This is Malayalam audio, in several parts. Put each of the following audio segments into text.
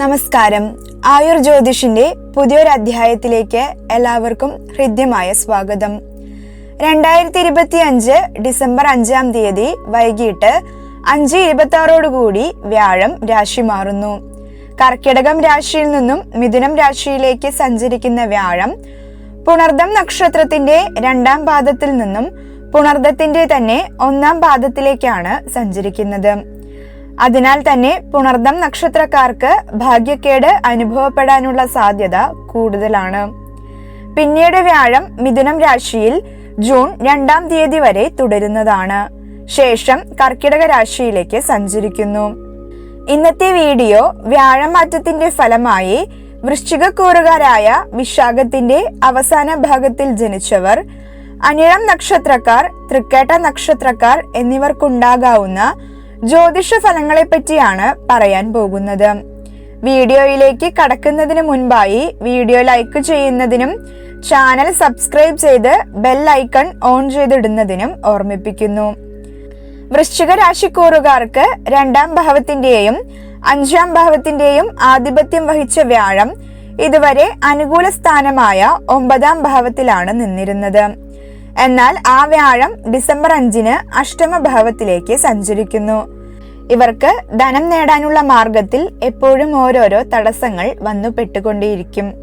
നമസ്കാരം. ആയുർ ജ്യോതിഷിന്റെ പുതിയൊരു അധ്യായത്തിലേക്ക് എല്ലാവർക്കും ഹൃദ്യമായ സ്വാഗതം. രണ്ടായിരത്തി ഇരുപത്തി അഞ്ച് ഡിസംബർ അഞ്ചാം തീയതി വൈകിട്ട് അഞ്ച് ഇരുപത്തി ആറോടുകൂടി വ്യാഴം രാശി മാറുന്നു. കർക്കിടകം രാശിയിൽ നിന്നും മിഥുനം രാശിയിലേക്ക് സഞ്ചരിക്കുന്ന വ്യാഴം പുണർദം നക്ഷത്രത്തിന്റെ രണ്ടാം പാദത്തിൽ നിന്നും പുണർദത്തിന്റെ തന്നെ ഒന്നാം പാദത്തിലേക്കാണ് സഞ്ചരിക്കുന്നത്. അതിനാൽ തന്നെ പുണർദം നക്ഷത്രക്കാർക്ക് ഭാഗ്യക്കേട് അനുഭവപ്പെടാനുള്ള സാധ്യത കൂടുതലാണ്. പിന്നീട് വ്യാഴം മിഥുനം രാശിയിൽ ജൂൺ രണ്ടാം തീയതി വരെ തുടരുന്നതാണ്. ശേഷം കർക്കിടക രാശിയിലേക്ക് സഞ്ചരിക്കുന്നു. ഇന്നത്തെ വീഡിയോ വ്യാഴമാറ്റത്തിന്റെ ഫലമായി വൃശ്ചികക്കൂറുകാരായ വിശാഖത്തിന്റെ അവസാന ഭാഗത്തിൽ ജനിച്ചവർ അനിഴം നക്ഷത്രക്കാർ തൃക്കേട്ട നക്ഷത്രക്കാർ എന്നിവർക്കുണ്ടാകാവുന്ന ജ്യോതിഷ ഫലങ്ങളെ പറ്റിയാണ് പറയാൻ പോകുന്നത്. വീഡിയോയിലേക്ക് കടക്കുന്നതിന് മുൻപായി വീഡിയോ ലൈക്ക് ചെയ്യുന്നതിനും ചാനൽ സബ്സ്ക്രൈബ് ചെയ്ത് ബെൽ ഐക്കൺ ഓൺ ചെയ്തിടുന്നതിനും ഓർമ്മിപ്പിക്കുന്നു. വൃശ്ചിക രാശിക്കൂറുകാർക്ക് രണ്ടാം ഭാവത്തിന്റെയും അഞ്ചാം ഭാവത്തിന്റെയും ആധിപത്യം വഹിച്ച വ്യാഴം ഇതുവരെ അനുകൂല സ്ഥാനമായ ഒമ്പതാം ഭാവത്തിലാണ് നിന്നിരുന്നത്. എന്നാൽ ആ വ്യാഴം ഡിസംബർ അഞ്ചിന് അഷ്ടമ ഭാവത്തിലേക്ക് സഞ്ചരിക്കുന്നു. ഇവർക്ക് ധനം നേടാനുള്ള മാർഗത്തിൽ എപ്പോഴും ഓരോരോ തടസ്സങ്ങൾ വന്നു പെട്ടുകൊണ്ടേയിരിക്കും.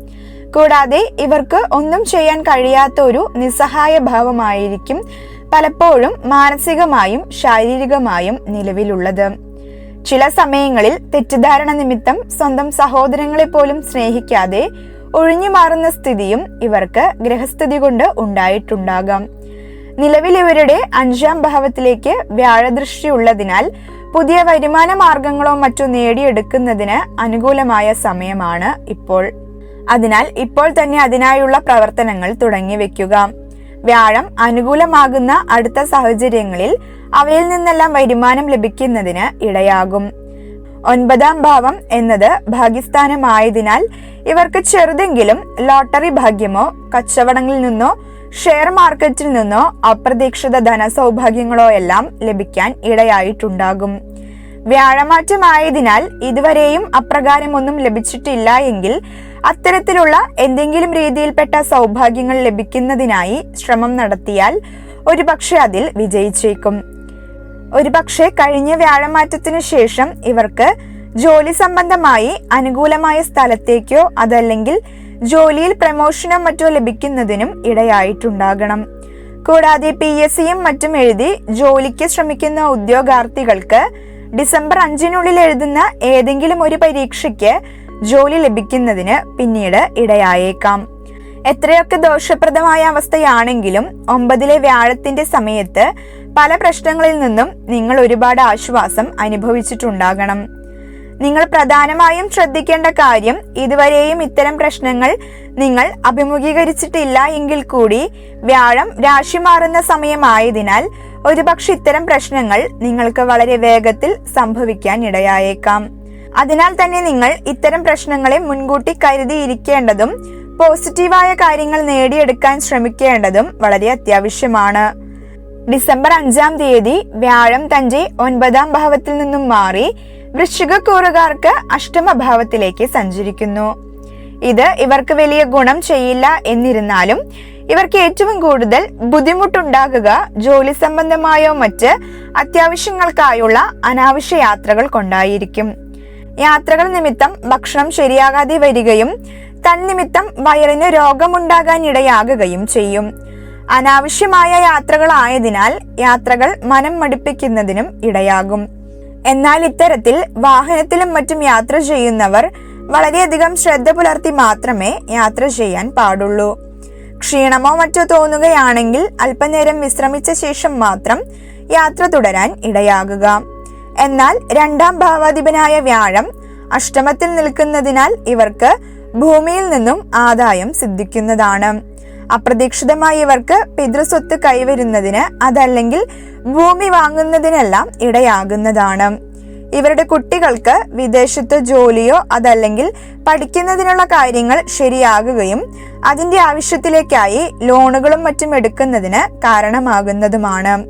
കൂടാതെ ഇവർക്ക് ഒന്നും ചെയ്യാൻ കഴിയാത്ത ഒരു നിസ്സഹായ ഭാവമായിരിക്കും പലപ്പോഴും മാനസികമായും ശാരീരികമായും നിലവിലുള്ളത്. ചില സമയങ്ങളിൽ തെറ്റിദ്ധാരണ നിമിത്തം സ്വന്തം സഹോദരങ്ങളെ പോലും സ്നേഹിക്കാതെ ഒഴിഞ്ഞു മാറുന്ന സ്ഥിതിയും ഇവർക്ക് ഗ്രഹസ്ഥിതി കൊണ്ട് ഉണ്ടായിട്ടുണ്ടാകാം. നിലവിൽ ഇവരുടെ അഞ്ചാം ഭാവത്തിലേക്ക് വ്യാഴദൃഷ്ടി ഉള്ളതിനാൽ പുതിയ വരുമാന മാർഗങ്ങളോ മറ്റോ നേടിയെടുക്കുന്നതിന് അനുകൂലമായ സമയമാണ് ഇപ്പോൾ. അതിനാൽ ഇപ്പോൾ തന്നെ അതിനായുള്ള പ്രവർത്തനങ്ങൾ തുടങ്ങി വെക്കുക. വ്യാഴം അനുകൂലമാകുന്ന അടുത്ത സാഹചര്യങ്ങളിൽ അവയിൽ നിന്നെല്ലാം വരുമാനം ലഭിക്കുന്നതിന് ഇടയാകും. ഒൻപതാം ഭാവം എന്നത് ഭാഗ്യസ്ഥാനമായതിനാൽ ഇവർക്ക് ചെറുതെങ്കിലും ലോട്ടറി ഭാഗ്യമോ കച്ചവടങ്ങളിൽ നിന്നോ ഷെയർ മാർക്കറ്റിൽ നിന്നോ അപ്രതീക്ഷിത ധനസൗഭാഗ്യങ്ങളോ എല്ലാം ലഭിക്കാൻ ഇടയായിട്ടുണ്ടാകും. വ്യാഴമാറ്റമായതിനാൽ ഇതുവരെയും അപ്രകാരമൊന്നും ലഭിച്ചിട്ടില്ല എങ്കിൽ അത്തരത്തിലുള്ള എന്തെങ്കിലും രീതിയിൽപ്പെട്ട സൗഭാഗ്യങ്ങൾ ലഭിക്കുന്നതിനായി ശ്രമം നടത്തിയാൽ ഒരുപക്ഷെ അതിൽ വിജയിച്ചേക്കും. ഒരുപക്ഷെ കഴിഞ്ഞ വ്യാഴമാറ്റത്തിനു ശേഷം ഇവർക്ക് ജോലി സംബന്ധമായി അനുകൂലമായ സ്ഥലത്തേക്കോ അതല്ലെങ്കിൽ ജോലിയിൽ പ്രമോഷനോ മറ്റോ ലഭിക്കുന്നതിനും ഇടയായിട്ടുണ്ടാകണം. കൂടാതെ പി എസ് സിയും മറ്റും എഴുതി ജോലിക്ക് ശ്രമിക്കുന്ന ഉദ്യോഗാർത്ഥികൾക്ക് ഡിസംബർ അഞ്ചിനുള്ളിൽ എഴുതുന്ന ഏതെങ്കിലും ഒരു പരീക്ഷയ്ക്ക് ജോലി ലഭിക്കുന്നതിന് പിന്നീട് ഇടയായേക്കാം. എത്രയൊക്കെ ദോഷപ്രദമായ അവസ്ഥയാണെങ്കിലും ഒമ്പതിലെ വ്യാഴത്തിന്റെ സമയത്ത് പല പ്രശ്നങ്ങളിൽ നിന്നും നിങ്ങൾ ഒരുപാട് ആശ്വാസം അനുഭവിച്ചിട്ടുണ്ടാകണം. നിങ്ങൾ പ്രധാനമായും ശ്രദ്ധിക്കേണ്ട കാര്യം ഇതുവരെയും ഇത്തരം പ്രശ്നങ്ങൾ നിങ്ങൾ അഭിമുഖീകരിച്ചിട്ടില്ല എങ്കിൽ കൂടി വ്യാഴം രാശി മാറുന്ന സമയമായതിനാൽ ഒരുപക്ഷെ ഇത്തരം പ്രശ്നങ്ങൾ നിങ്ങൾക്ക് വളരെ വേഗത്തിൽ സംഭവിക്കാൻ ഇടയായേക്കാം. അതിനാൽ തന്നെ നിങ്ങൾ ഇത്തരം പ്രശ്നങ്ങളെ മുൻകൂട്ടി കരുതിയിരിക്കേണ്ടതും പോസിറ്റീവായ കാര്യങ്ങൾ നേടിയെടുക്കാൻ ശ്രമിക്കേണ്ടതും വളരെ അത്യാവശ്യമാണ്. ഡിസംബർ അഞ്ചാം തീയതി വ്യാഴം തന്റെ ഒൻപതാം ഭാവത്തിൽ നിന്നും മാറി വൃശ്ചികക്കൂറുകാർക്ക് അഷ്ടമഭാവത്തിലേക്ക് സഞ്ചരിക്കുന്നു. ഇത് ഇവർക്ക് വലിയ ഗുണം ചെയ്യില്ല എന്നിരുന്നാലും ഇവർക്ക് ഏറ്റവും കൂടുതൽ ബുദ്ധിമുട്ടുണ്ടാകുക ജോലി സംബന്ധമായോ മറ്റ് അത്യാവശ്യങ്ങൾക്കായുള്ള അനാവശ്യ യാത്രകൾ കൊണ്ടായിരിക്കും. യാത്രകൾ നിമിത്തം ഭക്ഷണം ശരിയാകാതെ വരികയും തന്നിമിത്തം വയറിന് രോഗമുണ്ടാകാൻ ഇടയാകുകയും ചെയ്യും. അനാവശ്യമായ യാത്രകളായതിനാൽ യാത്രകൾ മനം മടുപ്പിക്കുന്നതിനും ഇടയാകും. എന്നാൽ ഇത്തരത്തിൽ വാഹനത്തിലും മറ്റും യാത്ര ചെയ്യുന്നവർ വളരെയധികം ശ്രദ്ധ പുലർത്തി മാത്രമേ യാത്ര ചെയ്യാൻ പാടുള്ളൂ. ക്ഷീണമോ മറ്റോ തോന്നുകയാണെങ്കിൽ അല്പനേരം വിശ്രമിച്ച ശേഷം മാത്രം യാത്ര തുടരാൻ ഇടയാകുക. എന്നാൽ രണ്ടാം ഭാവാധിപനായ വ്യാഴം അഷ്ടമത്തിൽ നിൽക്കുന്നതിനാൽ ഇവർക്ക് ഭൂമിയിൽ നിന്നും ആദായം സിദ്ധിക്കുന്നതാണ്. അപ്രതീക്ഷിതമായി ഇവർക്ക് പിതൃസ്വത്ത് കൈവരുന്നതിന് അതല്ലെങ്കിൽ ഭൂമി വാങ്ങുന്നതിനെല്ലാം ഇടയാകുന്നതാണ്. ഇവരുടെ കുട്ടികൾക്ക് വിദേശത്ത് ജോലിയോ അതല്ലെങ്കിൽ പഠിക്കുന്നതിനുള്ള കാര്യങ്ങൾ ശരിയാകുകയും അതിന്റെ ആവശ്യത്തിലേക്കായി ലോണുകളും മറ്റും എടുക്കുന്നതിന് കാരണമാകുന്നതുമാണ്.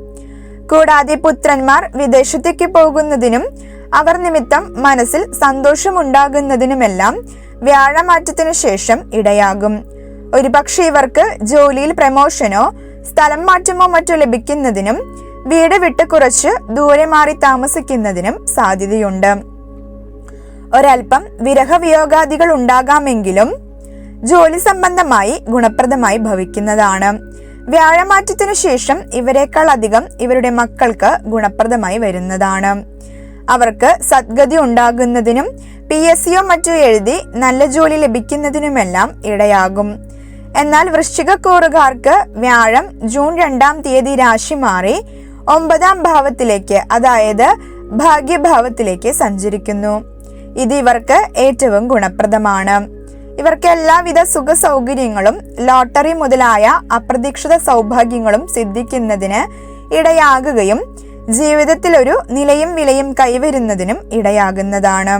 കൂടാതെ പുത്രന്മാർ വിദേശത്തേക്ക് പോകുന്നതിനും അവർ നിമിത്തം മനസ്സിൽ സന്തോഷമുണ്ടാകുന്നതിനുമെല്ലാം വ്യാഴമാറ്റത്തിനു ശേഷം ഇടയാകും. ഒരുപക്ഷെ ഇവർക്ക് ജോലിയിൽ പ്രമോഷനോ സ്ഥലം മാറ്റമോ മറ്റോ ലഭിക്കുന്നതിനും വീട് വിട്ട് കുറച്ച് ദൂരെ മാറി താമസിക്കുന്നതിനും സാധ്യതയുണ്ട്. ഒരൽപ്പം വിരഹവിയോഗാദികൾ ഉണ്ടാകാമെങ്കിലും ജോലി സംബന്ധമായി ഗുണപ്രദമായി ഭവിക്കുന്നതാണ്. വ്യാഴമാറ്റത്തിനു ശേഷം ഇവരെക്കാൾ അധികം ഇവരുടെ മക്കൾക്ക് ഗുണപ്രദമായി വരുന്നതാണ്. അവർക്ക് സദ്ഗതി ഉണ്ടാകുന്നതിനും പി എസ് സിയോ മറ്റോ എഴുതി നല്ല ജോലി ലഭിക്കുന്നതിനുമെല്ലാം ഇടയാകും. എന്നാൽ വൃശ്ചികക്കൂറുകാർക്ക് വ്യാഴം ജൂൺ രണ്ടാം തീയതി രാശി മാറി ഒമ്പതാം ഭാവത്തിലേക്ക് അതായത് ഭാഗ്യഭാവത്തിലേക്ക് സഞ്ചരിക്കുന്നു. ഇത് ഇവർക്ക് ഏറ്റവും ഗുണപ്രദമാണ്. ഇവർക്ക് എല്ലാവിധ സുഖ സൗകര്യങ്ങളും ലോട്ടറി മുതലായ അപ്രതീക്ഷിത സൗഭാഗ്യങ്ങളും സിദ്ധിക്കുന്നതിന് ഇടയാകുകയും ജീവിതത്തിൽ ഒരു നിലയും വിലയും കൈവരുന്നതിനും ഇടയാകുന്നതാണ്.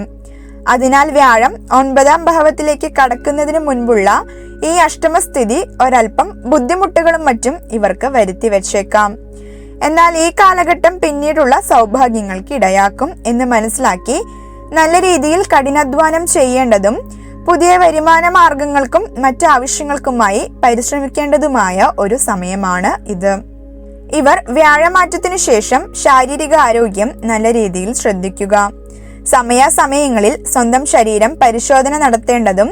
അതിനാൽ വ്യാഴം ഒൻപതാം ഭാവത്തിലേക്ക് കടക്കുന്നതിന് മുൻപുള്ള ഈ അഷ്ടമസ്ഥിതി ഒരൽപ്പം ബുദ്ധിമുട്ടുകളും മറ്റും ഇവർക്ക് വരുത്തി വെച്ചേക്കാം. എന്നാൽ ഈ കാലഘട്ടം പിന്നീടുള്ള സൗഭാഗ്യങ്ങൾക്ക് ഇടയാക്കും എന്ന് മനസ്സിലാക്കി നല്ല രീതിയിൽ കഠിനാധ്വാനം ചെയ്യേണ്ടതും പുതിയ വരുമാന മാർഗങ്ങൾക്കും മറ്റ് ആവശ്യങ്ങൾക്കുമായി പരിശ്രമിക്കേണ്ടതുമായ ഒരു സമയമാണ് ഇത്. ഇവർ വ്യാഴമാറ്റത്തിനു ശേഷം ശാരീരിക ആരോഗ്യം നല്ല രീതിയിൽ ശ്രദ്ധിക്കുക. സമയാസമയങ്ങളിൽ സ്വന്തം ശരീരം പരിശോധന നടത്തേണ്ടതും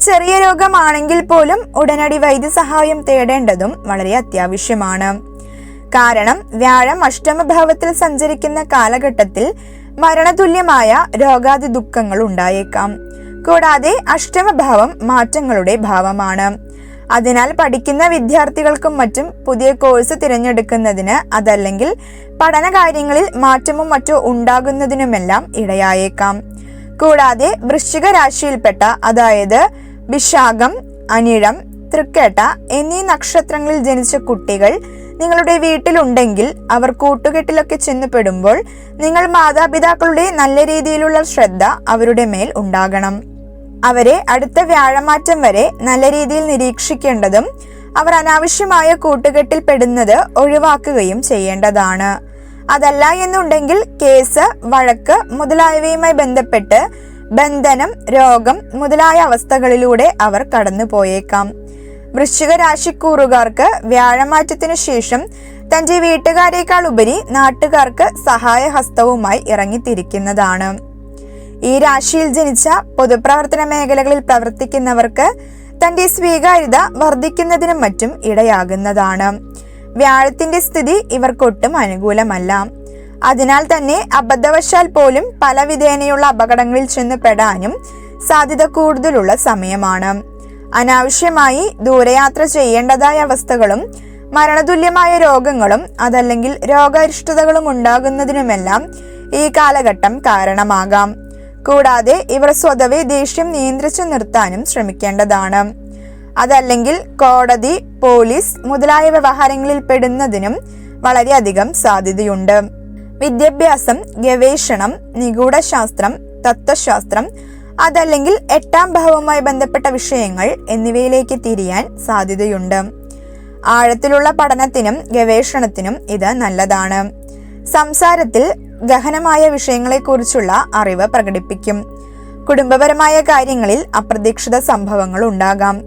ചെറിയ രോഗമാണെങ്കിൽ പോലും ഉടനടി വൈദ്യസഹായം തേടേണ്ടതും വളരെ അത്യാവശ്യമാണ്. കാരണം വ്യാഴം അഷ്ടമഭാവത്തിൽ സഞ്ചരിക്കുന്ന കാലഘട്ടത്തിൽ മരണതുല്യമായ രോഗാതി ദുഃഖങ്ങൾ ഉണ്ടായേക്കാം. കൂടാതെ അഷ്ടമഭാവം മാറ്റങ്ങളുടെ ഭാവമാണ്. അതിനാൽ പഠിക്കുന്ന വിദ്യാർത്ഥികൾക്കും മറ്റും പുതിയ കോഴ്സ് തിരഞ്ഞെടുക്കുന്നതിന് അതല്ലെങ്കിൽ പഠനകാര്യങ്ങളിൽ മാറ്റമോ മറ്റോ ഉണ്ടാകുന്നതിനുമെല്ലാം ഇടയായേക്കാം. കൂടാതെ വൃശ്ചിക രാശിയിൽപ്പെട്ട അതായത് വിശാഖം അനിഴം തൃക്കേട്ട എന്നീ നക്ഷത്രങ്ങളിൽ ജനിച്ച കുട്ടികൾ നിങ്ങളുടെ വീട്ടിലുണ്ടെങ്കിൽ അവർ കൂട്ടുകെട്ടിലൊക്കെ ചെന്നുപെടുമ്പോൾ നിങ്ങൾ മാതാപിതാക്കളുടെ നല്ല രീതിയിലുള്ള ശ്രദ്ധ അവരുടെ മേൽ ഉണ്ടാകണം. അവരെ അടുത്ത വ്യാഴമാറ്റം വരെ നല്ല രീതിയിൽ നിരീക്ഷിക്കേണ്ടതും അവർ അനാവശ്യമായ കൂട്ടുകെട്ടിൽ പെടുന്നത് ഒഴിവാക്കുകയും ചെയ്യേണ്ടതാണ്. അതല്ല എന്നുണ്ടെങ്കിൽ കേസ് വഴക്ക് മുതലായവയുമായി ബന്ധപ്പെട്ട് ബന്ധനം രോഗം മുതലായ അവസ്ഥകളിലൂടെ അവർ കടന്നു പോയേക്കാം വൃശ്ചിക രാശിക്കൂറുകാർക്ക് വ്യാഴമാറ്റത്തിനു ശേഷം തന്റെ വീട്ടുകാരേക്കാൾ ഉപരി നാട്ടുകാർക്ക് സഹായഹസ്തവുമായി ഇറങ്ങിത്തിരിക്കുന്നതാണ്. ഈ രാശിയിൽ ജനിച്ച പൊതുപ്രവർത്തന മേഖലകളിൽ പ്രവർത്തിക്കുന്നവർക്ക് തന്റെ സ്വീകാര്യത വർദ്ധിക്കുന്നതിനും മറ്റും ഇടയാകുന്നതാണ്. വ്യാഴത്തിന്റെ സ്ഥിതി ഇവർക്കൊട്ടും അനുകൂലമല്ല. അതിനാൽ തന്നെ അബദ്ധവശാൽ പോലും പല വിധേനയുള്ള അപകടങ്ങളിൽ ചെന്ന് പെടാനും സാധ്യത കൂടുതലുള്ള സമയമാണ്. അനാവശ്യമായി ദൂരയാത്ര ചെയ്യേണ്ടതായ അവസ്ഥകളും മരണതുല്യമായ രോഗങ്ങളും അതല്ലെങ്കിൽ രോഗാരിഷ്ടതകളും ഉണ്ടാകുന്നതിനുമെല്ലാം ഈ കാലഘട്ടം കാരണമാകാം. കൂടാതെ ഇവർ സ്വതവേ ദേഷ്യം നിയന്ത്രിച്ചു നിർത്താനും ശ്രമിക്കേണ്ടതാണ്. അതല്ലെങ്കിൽ കോടതി പോലീസ് മുതലായ വ്യവഹാരങ്ങളിൽ പെടുന്നതിനും വളരെയധികം സാധ്യതയുണ്ട്. വിദ്യാഭ്യാസം ഗവേഷണം നിഗൂഢശാസ്ത്രം തത്വശാസ്ത്രം അതല്ലെങ്കിൽ എട്ടാം ഭാവവുമായി ബന്ധപ്പെട്ട വിഷയങ്ങൾ എന്നിവയിലേക്ക് തിരിയാൻ സാധ്യതയുണ്ട്. ആഴത്തിലുള്ള പഠനത്തിനും ഗവേഷണത്തിനും ഇത് നല്ലതാണ്. സംസാരത്തിൽ ഗഹനമായ വിഷയങ്ങളെക്കുറിച്ചുള്ള അറിവ് പ്രകടിപ്പിക്കും. കുടുംബപരമായ കാര്യങ്ങളിൽ അപ്രതീക്ഷിത സംഭവങ്ങൾ ഉണ്ടാകാം.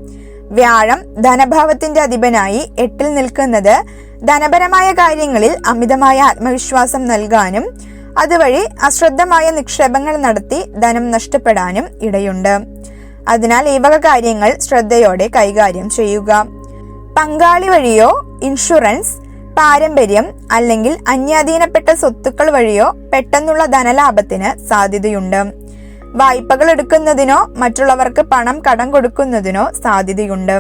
വ്യാഴം ധനഭാവത്തിന്റെ അധിപനായി എട്ടിൽ നിൽക്കുന്നത് ധനപരമായ കാര്യങ്ങളിൽ അമിതമായ ആത്മവിശ്വാസം നൽകാനും അതുവഴി അശ്രദ്ധമായ നിക്ഷേപങ്ങൾ നടത്തി ധനം നഷ്ടപ്പെടാനും ഇടയുണ്ട്. അതിനാൽ ഈ വക കാര്യങ്ങൾ ശ്രദ്ധയോടെ കൈകാര്യം ചെയ്യുക. പങ്കാളി വഴിയോ ഇൻഷുറൻസ് പാരമ്പര്യം അല്ലെങ്കിൽ അന്യാധീനപ്പെട്ട സ്വത്തുക്കൾ വഴിയോ പെട്ടെന്നുള്ള ധനലാഭത്തിന് സാധ്യതയുണ്ട്. വായ്പകൾ എടുക്കുന്നതിനോ മറ്റുള്ളവർക്ക് പണം കടം കൊടുക്കുന്നതിനോ സാധ്യതയുണ്ട്.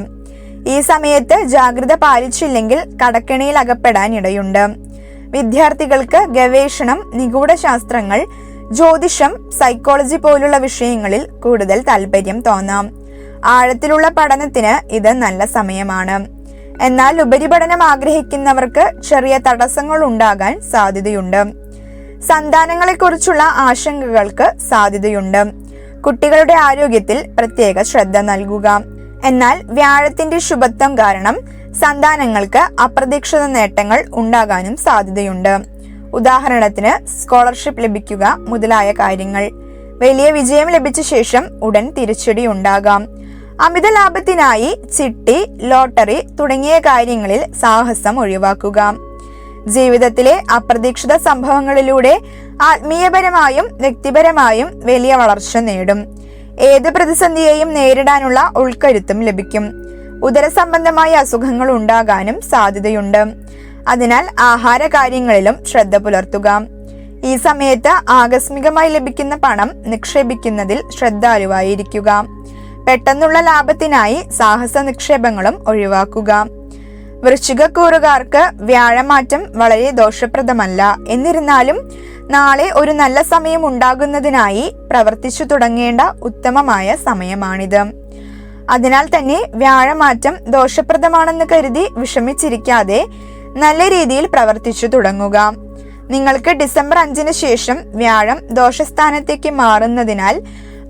ഈ സമയത്ത് ജാഗ്രത പാലിച്ചില്ലെങ്കിൽ കടക്കിണിയിൽ അകപ്പെടാൻ ഇടയുണ്ട്. വിദ്യാർത്ഥികൾക്ക് ഗവേഷണം നിഗൂഢശാസ്ത്രങ്ങൾ ജ്യോതിഷം സൈക്കോളജി പോലുള്ള വിഷയങ്ങളിൽ കൂടുതൽ താല്പര്യം തോന്നാം. ആഴത്തിലുള്ള പഠനത്തിന് ഇത് നല്ല സമയമാണ്. എന്നാൽ ഉപരിപഠനം ആഗ്രഹിക്കുന്നവർക്ക് ചെറിയ തടസ്സങ്ങൾ ഉണ്ടാകാൻ സാധ്യതയുണ്ട്. സന്താനങ്ങളെക്കുറിച്ചുള്ള ആശങ്കകൾക്ക് സാധ്യതയുണ്ട്. കുട്ടികളുടെ ആരോഗ്യത്തിൽ പ്രത്യേക ശ്രദ്ധ നൽകുക. എന്നാൽ വ്യാഴത്തിന്റെ ശുഭത്വം കാരണം സന്താനങ്ങൾക്ക് അപ്രതീക്ഷിത നേട്ടങ്ങൾ ഉണ്ടാകാനും സാധ്യതയുണ്ട്. ഉദാഹരണത്തിന് സ്കോളർഷിപ്പ് ലഭിക്കുക മുതലായ കാര്യങ്ങൾ. വലിയ വിജയം ലഭിച്ച ശേഷം ഉടൻ തിരിച്ചടി ഉണ്ടാകാം. അമിത ലാഭത്തിനായി ചിട്ടി ലോട്ടറി തുടങ്ങിയ കാര്യങ്ങളിൽ സാഹസം ഒഴിവാക്കുക. ജീവിതത്തിലെ അപ്രതീക്ഷിത സംഭവങ്ങളിലൂടെ ആത്മീയപരമായും വ്യക്തിപരമായും വലിയ വളർച്ച നേടും. ഏത് പ്രതിസന്ധിയെയും നേരിടാനുള്ള ഉൾക്കരുത്തും ലഭിക്കും. ഉദരസംബന്ധമായ അസുഖങ്ങൾ ഉണ്ടാകാനും സാധ്യതയുണ്ട്. അതിനാൽ ആഹാര കാര്യങ്ങളിലും ശ്രദ്ധ പുലർത്തുക. ഈ സമയത്ത് ആകസ്മികമായി ലഭിക്കുന്ന പണം നിക്ഷേപിക്കുന്നതിൽ ശ്രദ്ധാലുവായിരിക്കുക. പെട്ടെന്നുള്ള ലാഭത്തിനായി സാഹസ നിക്ഷേപങ്ങളും ഒഴിവാക്കുക. വൃശ്ചികക്കൂറുകാർക്ക് വ്യാഴമാറ്റം വളരെ ദോഷപ്രദമല്ല. എന്നിരുന്നാലും നാളെ ഒരു നല്ല സമയം ഉണ്ടാകുന്നതിനായി പ്രവർത്തിച്ചു തുടങ്ങേണ്ട ഉത്തമമായ സമയമാണിത്. അതിനാൽ തന്നെ വ്യാഴമാറ്റം ദോഷപ്രദമാണെന്ന് കരുതി വിഷമിച്ചിരിക്കാതെ നല്ല രീതിയിൽ പ്രവർത്തിച്ചു തുടങ്ങുക. നിങ്ങൾക്ക് ഡിസംബർ അഞ്ചിന് ശേഷം വ്യാഴം ദോഷസ്ഥാനത്തേക്ക് മാറുന്നതിനാൽ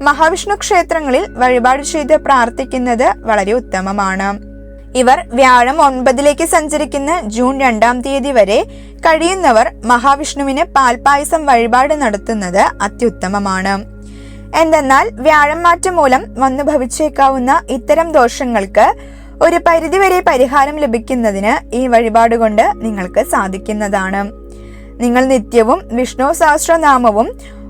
മഹാവിഷ്ണു ക്ഷേത്രങ്ങളിൽ വഴിപാട് ചെയ്ത് പ്രാർത്ഥിക്കുന്നത് വളരെ ഉത്തമമാണ്. ഇവർ വ്യാഴം ഒൻപതിലേക്ക് സഞ്ചരിക്കുന്ന ജൂൺ രണ്ടാം തീയതി വരെ കഴിയുന്നവർ മഹാവിഷ്ണുവിന് പാൽപായസം വഴിപാട് നടത്തുന്നത് അത്യുത്തമമാണ്. എന്തെന്നാൽ വ്യാഴം മാറ്റം മൂലം വന്നു ഭവിച്ചേക്കാവുന്ന ഇത്തരം ദോഷങ്ങൾക്ക് ഒരു പരിധിവരെ പരിഹാരം ലഭിക്കുന്നതിന് ഈ വഴിപാട് കൊണ്ട് നിങ്ങൾക്ക് സാധിക്കുന്നതാണ്. നിങ്ങൾ നിത്യവും വിഷ്ണു സഹസ്രനാമവും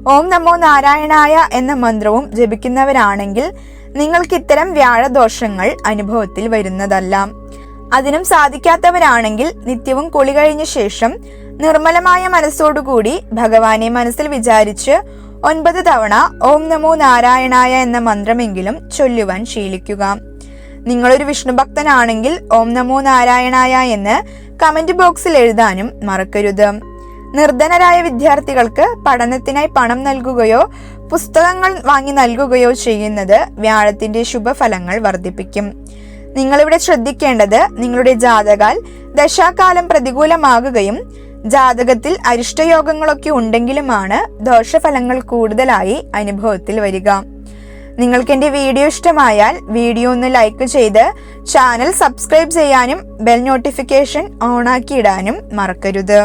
ഓം നമോ നാരായണായ എന്ന മന്ത്രവും ജപിക്കുന്നവരാണെങ്കിൽ നിങ്ങൾക്ക് ഇത്തരം വ്യാഴദോഷങ്ങൾ അനുഭവത്തിൽ വരുന്നതല്ല. അതിനും സാധിക്കാത്തവരാണെങ്കിൽ നിത്യവും കുളി കഴിഞ്ഞ ശേഷം നിർമ്മലമായ മനസ്സോടുകൂടി ഭഗവാനെ മനസ്സിൽ വിചാരിച്ച് ഒൻപത് തവണ ഓം നമോ നാരായണായ എന്ന മന്ത്രമെങ്കിലും ചൊല്ലുവാൻ ശീലിക്കുക. നിങ്ങളൊരു വിഷ്ണു ഭക്തനാണെങ്കിൽ ഓം നമോ നാരായണായ എന്ന് കമന്റ് ബോക്സിൽ എഴുതാനും മറക്കരുത്. നിർധനരായ വിദ്യാർത്ഥികൾക്ക് പഠനത്തിനായി പണം നൽകുകയോ പുസ്തകങ്ങൾ വാങ്ങി നൽകുകയോ ചെയ്യുന്നത് വ്യാഴത്തിന്റെ ശുഭഫലങ്ങൾ വർദ്ധിപ്പിക്കും. നിങ്ങളിവിടെ ശ്രദ്ധിക്കേണ്ടത് നിങ്ങളുടെ ജാതകാൽ ദശാകാലം പ്രതികൂലമാകുകയും ജാതകത്തിൽ അരിഷ്ടയോഗങ്ങളൊക്കെ ഉണ്ടെങ്കിലുമാണ് ദോഷഫലങ്ങൾ കൂടുതലായി അനുഭവത്തിൽ വരിക. നിങ്ങൾക്ക് എന്റെ വീഡിയോ ഇഷ്ടമായാൽ വീഡിയോ ഒന്ന് ലൈക്ക് ചെയ്ത് ചാനൽ സബ്സ്ക്രൈബ് ചെയ്യാനും ബെൽ നോട്ടിഫിക്കേഷൻ ഓണാക്കി ഇടാനും മറക്കരുത്.